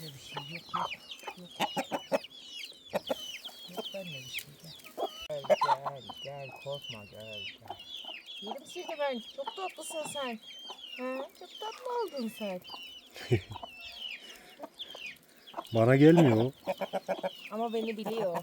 yok. Yok. Yok benimle bir şey gel. Gel gel korkma gel gel. Yedim seni ben. Çok tatlısın sen. Ha, çok tatlı oldun sen. Bana gelmiyor. Ama beni biliyor.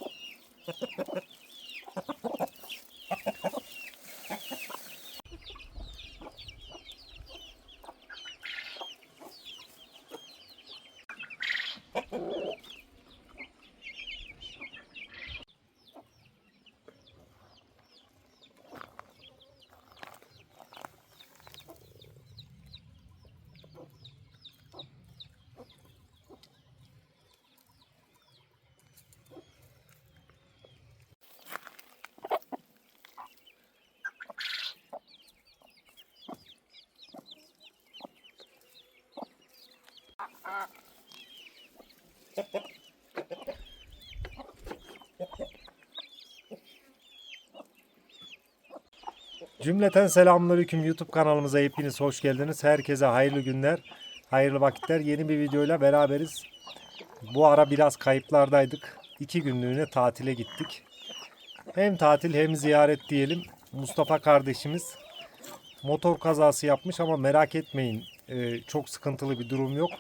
Cümleten selamünaleyküm YouTube kanalımıza hepiniz hoş geldiniz. Herkese hayırlı günler, hayırlı vakitler. Yeni bir videoyla beraberiz. Bu ara biraz kayıplardaydık. İki günlüğüne tatile gittik. Hem tatil hem ziyaret diyelim. Mustafa kardeşimiz motor kazası yapmış ama merak etmeyin e, çok sıkıntılı bir durum yok.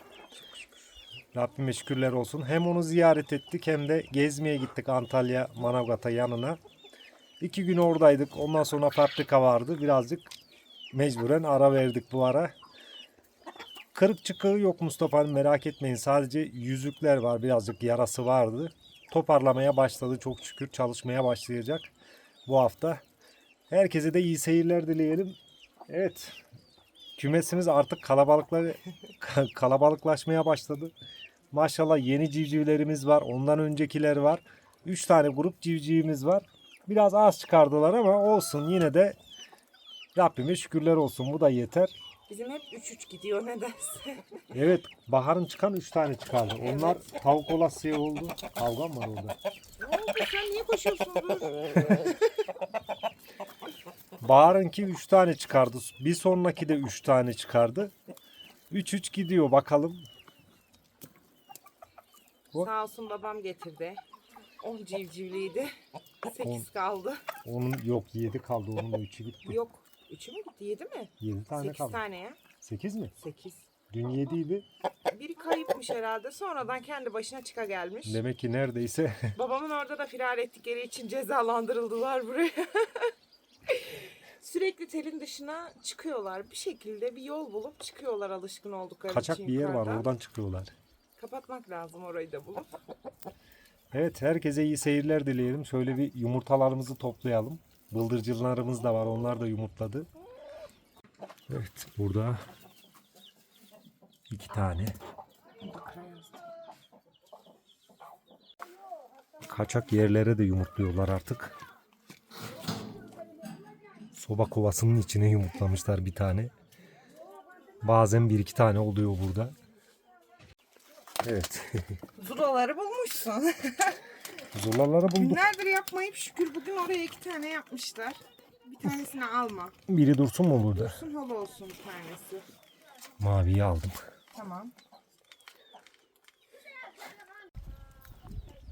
Rabbime şükürler olsun. Hem onu ziyaret ettik hem de gezmeye gittik Antalya Manavgat'a yanına. İki gün oradaydık. Ondan sonra fabrika vardı. Birazcık mecburen ara verdik bu ara. Kırık çıkığı yok Mustafa'nın merak etmeyin. Sadece yüzükler var. Birazcık yarası vardı. Toparlamaya başladı çok şükür. Çalışmaya başlayacak bu hafta. Herkese de iyi seyirler dileyelim. Evet. Kümesimiz artık kalabalıklar kalabalıklaşmaya başladı. Maşallah yeni civcivlerimiz var. Ondan öncekiler var. 3 tane grup civcivimiz var. Biraz az çıkardılar ama olsun yine de Rabbime şükürler olsun bu da yeter. Bizim hep 3-3 gidiyor nedense. Evet baharın çıkan 3 tane çıkardı. Onlar tavuk olasıya oldu. Kavga mı var orada? ne oldu sen niye koşuyorsun? Baharınki 3 tane çıkardı. Bir sonraki de 3 tane çıkardı. 3-3 gidiyor bakalım. Bu- Sağ olsun babam getirdi. 10 civcivliydi. On. 8 kaldı. Onun yok 7 kaldı. Onun da 3'ü gitti. Yok. 3'ü mü gitti? 7 mi? 7 tane 8 kaldı. tane ya. 8 mi? 8. Dün 7 idi. Biri kayıpmış herhalde. Sonradan kendi başına çıka gelmiş. Demek ki neredeyse Babamın orada da firar ettikleri için cezalandırıldılar buraya. Sürekli telin dışına çıkıyorlar. Bir şekilde bir yol bulup çıkıyorlar alışkın oldukları kaçak için bir yer var. Oradan çıkıyorlar. Kapatmak lazım orayı da bulup. Evet herkese iyi seyirler dileyelim. Şöyle bir yumurtalarımızı toplayalım. Bıldırcınlarımız da var. Onlar da yumurtladı. Evet burada iki tane kaçak yerlere de yumurtluyorlar artık. Soba kovasının içine yumurtlamışlar bir tane. Bazen bir iki tane oluyor burada. Evet. Zulaları bulmuşsun. Zulaları bulduk. Günlerdir yapmayıp şükür bugün oraya iki tane yapmışlar. Bir tanesini alma. Biri dursun mu burada? Dursun hol olsun bir tanesi. Maviyi aldım. Tamam.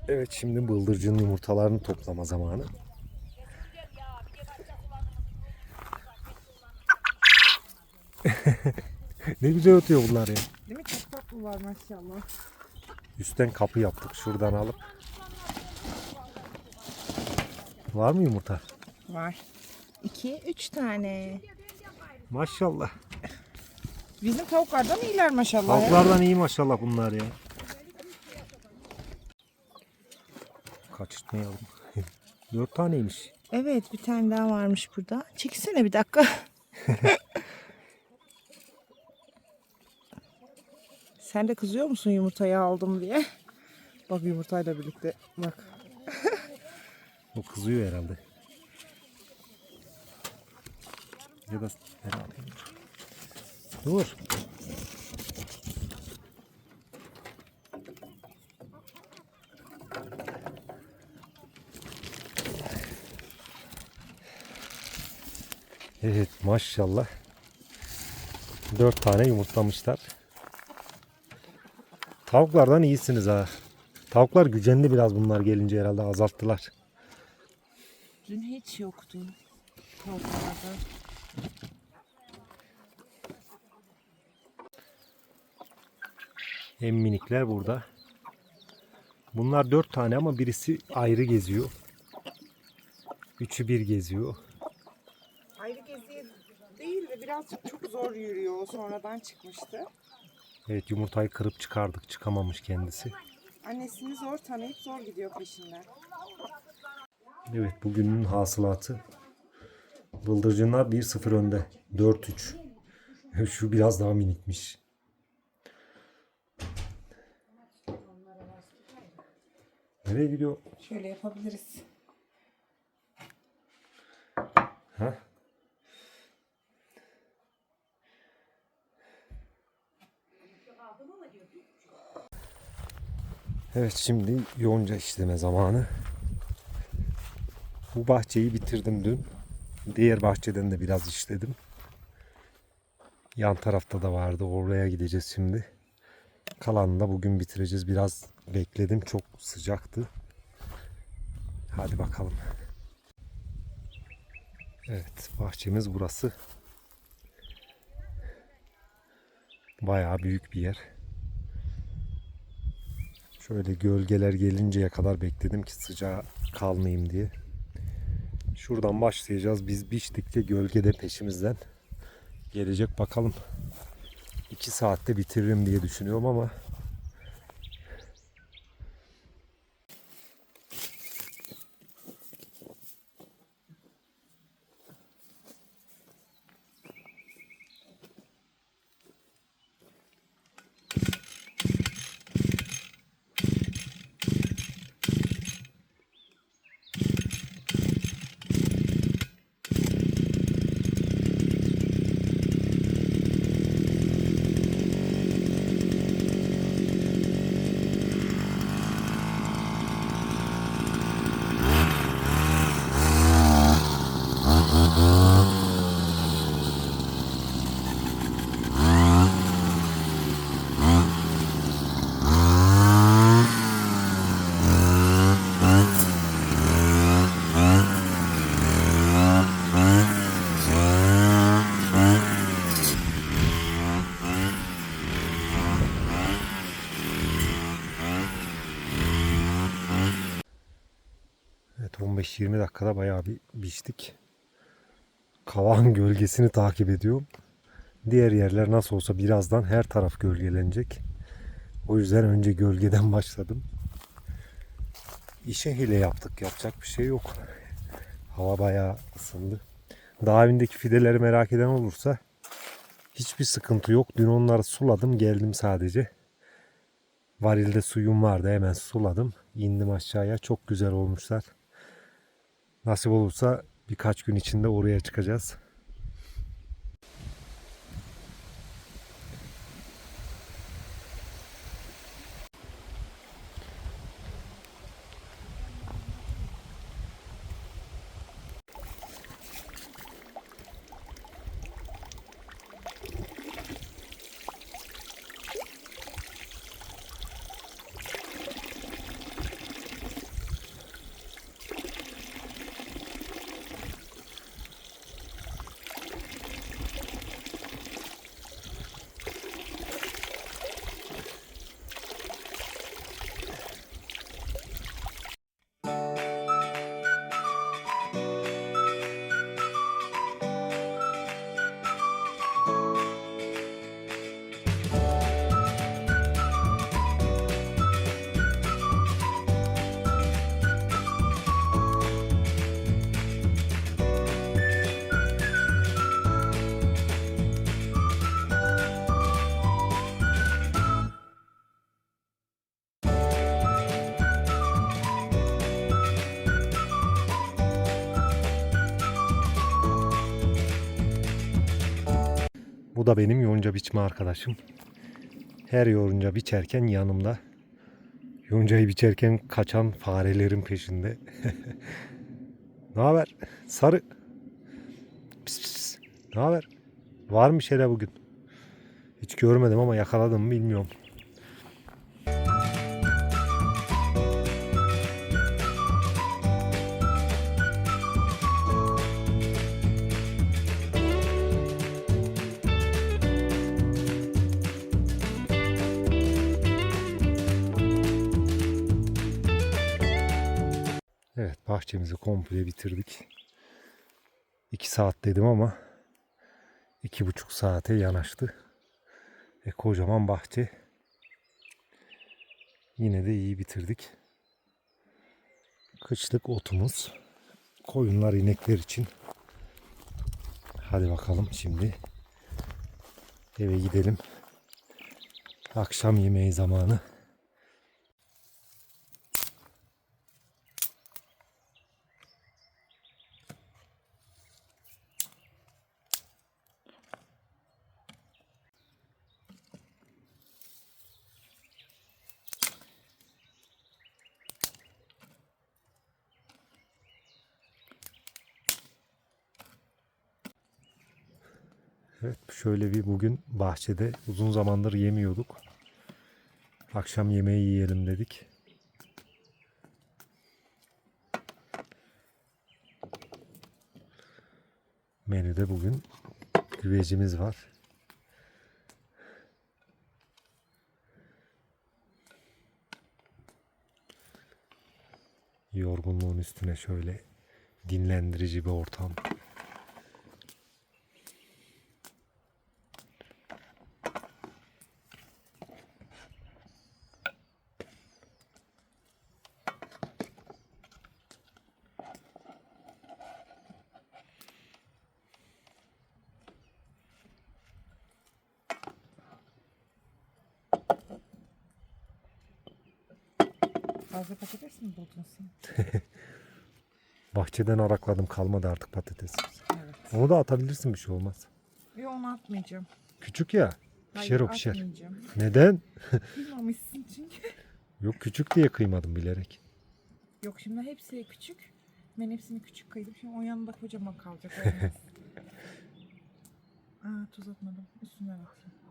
Evet şimdi bıldırcın yumurtalarını toplama zamanı. ne güzel ötüyor bunlar ya. Değil mi? Çok tatlı var maşallah. Üstten kapı yaptık şuradan alıp. Var mı yumurta? Var. İki, üç tane. Maşallah. Bizim tavuklardan iyiler maşallah. ya. Tavuklardan iyi maşallah bunlar ya. Kaçırtmayalım. Dört taneymiş. Evet bir tane daha varmış burada. Çekilsene bir dakika. Sen de kızıyor musun yumurtayı aldım diye? Bak yumurtayla birlikte. Bak. O kızıyor herhalde. Ya da alayım. Dur. Evet maşallah. Dört tane yumurtlamışlar. Tavuklardan iyisiniz ha. Tavuklar gücenli biraz bunlar gelince herhalde azalttılar. Dün hiç yoktu. Tavuklarda. En minikler burada. Bunlar dört tane ama birisi ayrı geziyor. Üçü bir geziyor. Ayrı geziye değil de birazcık çok zor yürüyor. O sonradan çıkmıştı. Evet yumurtayı kırıp çıkardık. Çıkamamış kendisi. Annesini zor tanıyıp zor gidiyor peşinden. Evet bugünün hasılatı. Bıldırcınlar 1-0 önde. 4-3. Şu biraz daha minikmiş. Nereye gidiyor? Şöyle yapabiliriz. Evet şimdi yonca işleme zamanı. Bu bahçeyi bitirdim dün. Diğer bahçeden de biraz işledim. Yan tarafta da vardı. Oraya gideceğiz şimdi. Kalanını da bugün bitireceğiz. Biraz bekledim. Çok sıcaktı. Hadi bakalım. Evet, bahçemiz burası. Bayağı büyük bir yer. Şöyle gölgeler gelinceye kadar bekledim ki sıcağa kalmayayım diye. Şuradan başlayacağız. Biz biçtikçe gölgede peşimizden gelecek bakalım. 2 saatte bitiririm diye düşünüyorum ama Evet 15-20 dakikada bayağı bir biçtik. Kavağın gölgesini takip ediyorum. Diğer yerler nasıl olsa birazdan her taraf gölgelenecek. O yüzden önce gölgeden başladım. İşe hile yaptık. Yapacak bir şey yok. Hava bayağı ısındı. Daha evindeki fideleri merak eden olursa hiçbir sıkıntı yok. Dün onları suladım geldim sadece. Varilde suyum vardı hemen suladım. İndim aşağıya. Çok güzel olmuşlar. Nasip olursa birkaç gün içinde oraya çıkacağız. Bu da benim yonca biçme arkadaşım. Her yonca biçerken yanımda. Yoncayı biçerken kaçan farelerin peşinde. ne haber? Sarı. Pis pis. Ne haber? Var mı şeyler bugün? Hiç görmedim ama yakaladım bilmiyorum. Bahçemizi komple bitirdik. 2 saat dedim ama iki buçuk saate yanaştı. E, kocaman bahçe. Yine de iyi bitirdik. Kışlık otumuz. Koyunlar, inekler için. Hadi bakalım şimdi eve gidelim. Akşam yemeği zamanı. Evet şöyle bir bugün bahçede uzun zamandır yemiyorduk. Akşam yemeği yiyelim dedik. Menüde bugün güvecimiz var. Yorgunluğun üstüne şöyle dinlendirici bir ortam. Fazla patates mi buldun sen? Bahçeden arakladım kalmadı artık patates. Evet. Onu da atabilirsin bir şey olmaz. Yok onu atmayacağım. Küçük ya. Pişer o pişer. atmayacağım. Neden? Kıymamışsın çünkü. Yok küçük diye kıymadım bilerek. Yok şimdi hepsi küçük. Ben hepsini küçük kıydım. Şimdi o yanında kocaman kalacak. Aa tuz atmadım. Üstüne bakayım.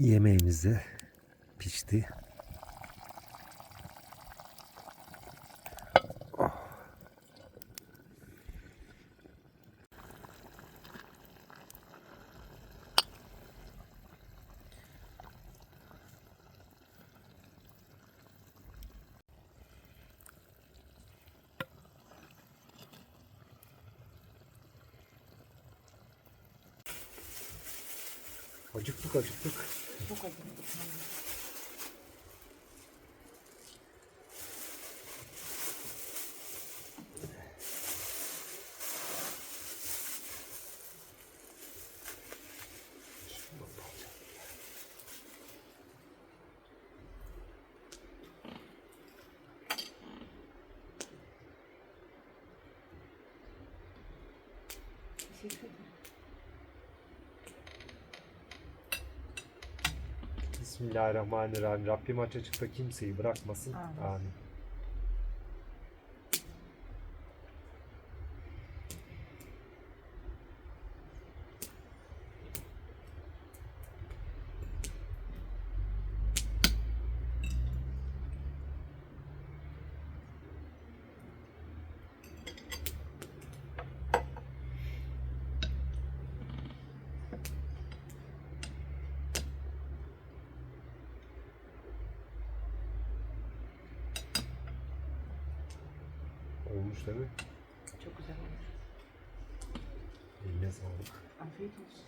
Yemeğimiz de pişti. Acıktık acıktık. どこ行。Bismillahirrahmanirrahim. Rabbim aç açıkta kimseyi bırakmasın. Amin. Amin. Mi? Çok güzel olmuş. Eline sağlık. Afiyet olsun.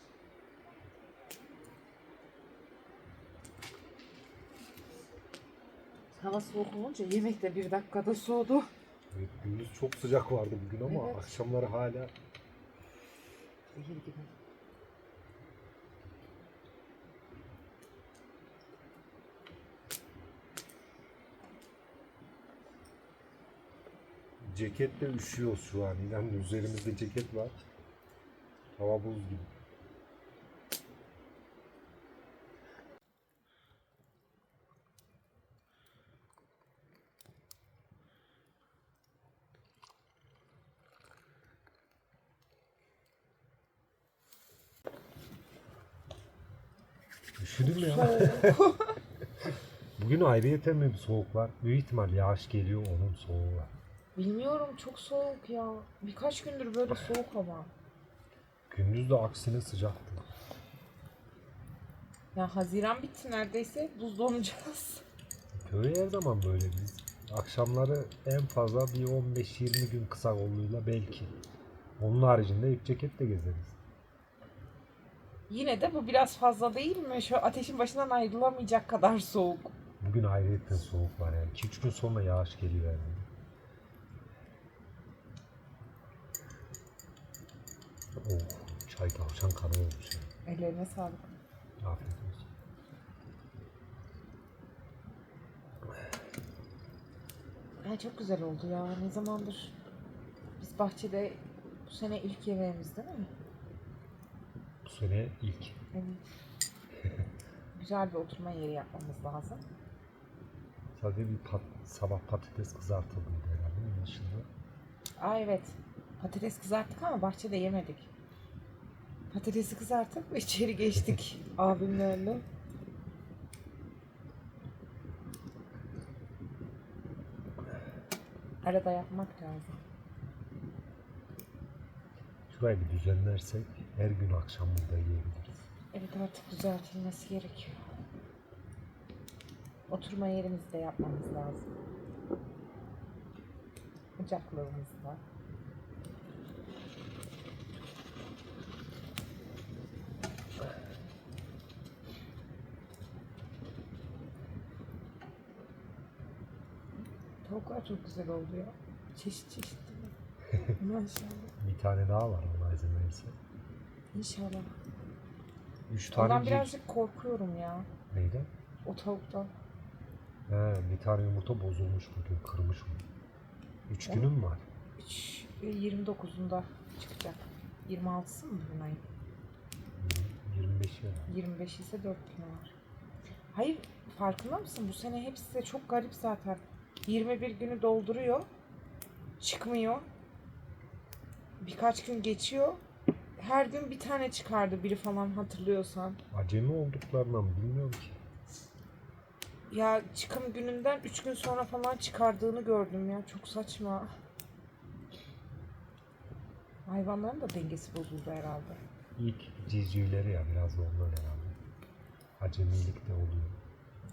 Hava soğuk olunca yemek de bir dakikada soğudu. Evet, gündüz çok sıcak vardı bugün ama Evet. akşamları hala Zehir gibi. Ceketle üşüyoruz şu an. İnan üzerimizde ceket var. Hava buz gibi. Üşüdüm ya. Bugün ayrıyeten bir soğuk var? Büyük ihtimal yağış geliyor onun soğuğu var. Bilmiyorum çok soğuk ya. Birkaç gündür böyle soğuk ama. Gündüz de aksine sıcaktı. Ya Haziran bitti neredeyse buz donacağız. Köy her zaman böyle biz. Akşamları en fazla bir 15-20 gün kısa kolluyla belki. Onun haricinde hep ceketle gezeriz. Yine de bu biraz fazla değil mi? Şu ateşin başından ayrılamayacak kadar soğuk. Bugün ayrıyetten soğuk var yani. 2-3 gün sonra yağış geliyor yani. Oh, çay tavşan kanı olmuş ya. Ellerine sağlık. Afiyet olsun. Ya çok güzel oldu ya. Ne zamandır biz bahçede bu sene ilk yemeğimiz değil mi? Bu sene ilk. Evet. Güzel bir oturma yeri yapmamız lazım. Sadece bir pat, sabah patates kızartıldıydı herhalde. Onun dışında Aa evet. Patates kızarttık ama bahçede yemedik. Patatesi kızarttık ve içeri geçtik abimlerle. Arada yapmak lazım. şurayı bir düzenlersek her gün akşam burada yiyebiliriz. Evet artık düzeltilmesi gerekiyor. Oturma yerimizi de yapmamız lazım. Ocaklığımız. Tavuklar çok güzel oldu ya. Çeşit çeşit değil mi? Maşallah. Bir tane daha var Allah izin verirse. İnşallah. Üç tane Ondan birazcık korkuyorum ya. Neyden? O tavuktan. He, bir tane yumurta bozulmuş bugün, kırmış onu. Üç günüm var. 3 29'unda çıkacak. 26'sı mı bugün ayın? 25 ya. 25 ise 4 gün var. Hayır farkında mısın? Bu sene hepsi çok garip zaten. 21 günü dolduruyor. Çıkmıyor. Birkaç gün geçiyor. Her gün bir tane çıkardı biri falan hatırlıyorsan. Acemi olduklarından mı bilmiyorum ki. Ya çıkım gününden 3 gün sonra falan çıkardığını gördüm ya. Çok saçma. Hayvanların da dengesi bozuldu herhalde. İlk civcivleri ya biraz da ondan herhalde. Acemilik de oluyor.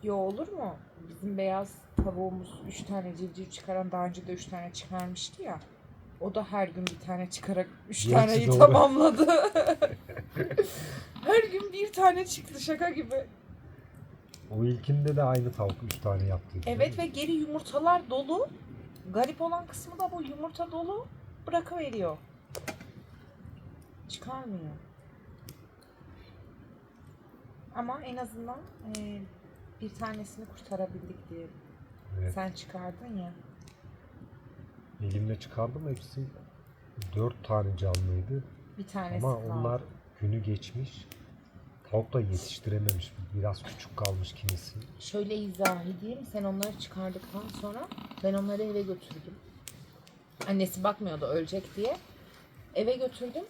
Yo olur mu? Bizim beyaz tavuğumuz 3 tane civciv çıkaran daha önce de 3 tane çıkarmıştı ya. O da her gün bir tane çıkarak 3 Gerçi taneyi doğru. tamamladı. her gün bir tane çıktı şaka gibi. O ilkinde de aynı tavuk 3 tane yaptı. Evet ve geri yumurtalar dolu. Garip olan kısmı da bu yumurta dolu bırakıveriyor. Çıkarmıyor. Ama en azından e, bir tanesini kurtarabildik diye. Evet. Sen çıkardın ya. Elimle çıkardım hepsi 4 tane canlıydı. Bir tanesi Ama kaldı. onlar günü geçmiş. Tavuk da yetiştirememiş. Biraz küçük kalmış kimisi. Şöyle izah edeyim. Sen onları çıkardıktan sonra ben onları eve götürdüm. Annesi bakmıyordu ölecek diye. Eve götürdüm.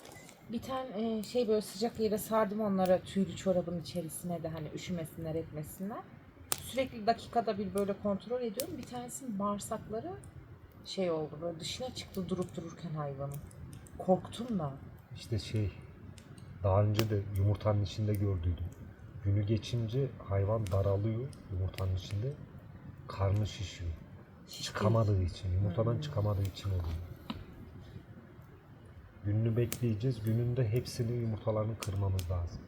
Bir tane e, şey böyle sıcak yere sardım onlara tüylü çorabın içerisine de hani üşümesinler etmesinler. Sürekli dakikada bir böyle kontrol ediyorum. Bir tanesinin bağırsakları şey oldu böyle dışına çıktı durup dururken hayvanın. Korktum da. İşte şey daha önce de yumurtanın içinde gördüydüm. Günü geçince hayvan daralıyor yumurtanın içinde. Karnı şişiyor. Şişti. Çıkamadığı için, yumurtadan Hmm. çıkamadığı için oluyor. Gününü bekleyeceğiz. Gününde hepsini yumurtalarını kırmamız lazım.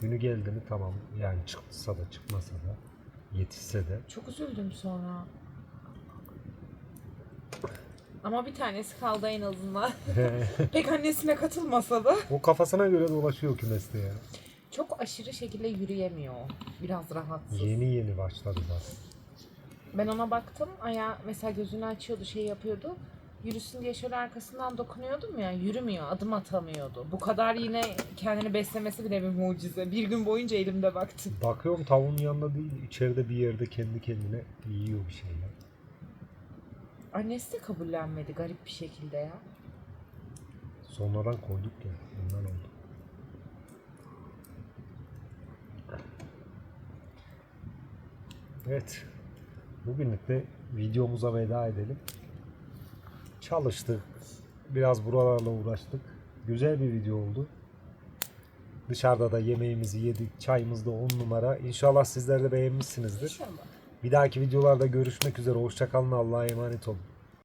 Günü geldi mi tamam. Yani çıksa da çıkmasa da yetişse de. Çok üzüldüm sonra. Ama bir tanesi kaldı en azından. Pek annesine katılmasa da. o kafasına göre dolaşıyor kümeste ya. Çok aşırı şekilde yürüyemiyor. Biraz rahatsız. Yeni yeni başladı zaten. Ben ona baktım. Aya mesela gözünü açıyordu, şey yapıyordu. Yürüsün diye şöyle arkasından dokunuyordum ya. Yürümüyor, adım atamıyordu. Bu kadar yine kendini beslemesi bile bir mucize. Bir gün boyunca elimde baktım. Bakıyorum tavuğun yanında değil, içeride bir yerde kendi kendine yiyor bir şeyler. Annesi de kabullenmedi garip bir şekilde ya. Sonradan koyduk ya, ondan oldu. Evet, bugünlük de videomuza veda edelim. Çalıştık, biraz buralarla uğraştık. Güzel bir video oldu. Dışarıda da yemeğimizi yedik, çayımız da 10 numara. İnşallah sizler de beğenmişsinizdir. İnşallah. Bir dahaki videolarda görüşmek üzere. Hoşçakalın. Allah'a emanet olun.